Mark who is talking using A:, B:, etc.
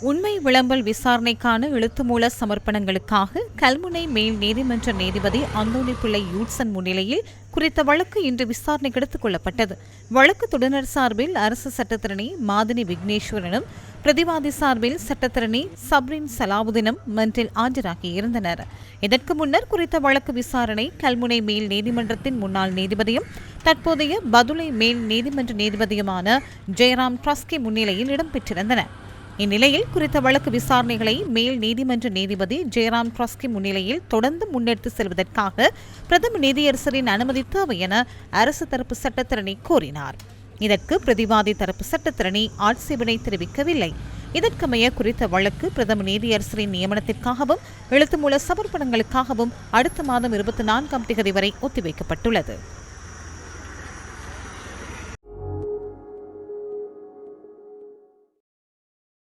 A: உண்மை விளம்பல் விசாரணைக்கான எழுத்துமூல சமர்ப்பணங்களுக்காக கல்முனை மேல் நீதிமன்ற நீதிபதி அந்தோணி பிள்ளை யூட்சன் முன்னிலையில் குறித்த வழக்கு இன்று விசாரணைக்கு எடுத்துக் கொள்ளப்பட்டது. வழக்கு தொடர் சார்பில் அரசு சட்டத்திரணி மாதினி விக்னேஸ்வரனும் பிரதிவாதி சார்பில் சட்டத்திரணி சப்ரின் சலாவுதீனும் மன்றில் ஆஜராகியிருந்தனர் இதற்கு முன்னர் குறித்த வழக்கு விசாரணை கல்முனை மேல் நீதிமன்றத்தின் முன்னாள் நீதிபதியும் தற்போதைய பதுளை மேல் நீதிமன்ற நீதிபதியுமான ஜெயராம் ட்ரஸ்கி முன்னிலையில் இடம்பெற்றிருந்தன. இந்நிலையில் குறித்த வழக்கு விசாரணைகளை மேல் நீதிமன்ற நீதிபதி ஜெயராம் ட்ரஸ்கி முன்னிலையில் தொடர்ந்து முன்னெடுத்து செல்வதற்காக பிரதம நீதியரசரின் அனுமதி தேவை என அரசு தரப்பு சட்டத்திரணி கோரினார். இதற்கு பிரதிவாதி தரப்பு சட்டத்திரணி ஆட்சேபனை தெரிவிக்கவில்லை. இதற்கமைய குறித்த வழக்கு பிரதம நீதியரசரின் நியமனத்திற்காகவும் எழுத்துமூல சமர்ப்பணங்களுக்காகவும் அடுத்த மாதம் இருபத்தி நான்காம் தேதி வரை ஒத்திவைக்கப்பட்டுள்ளது.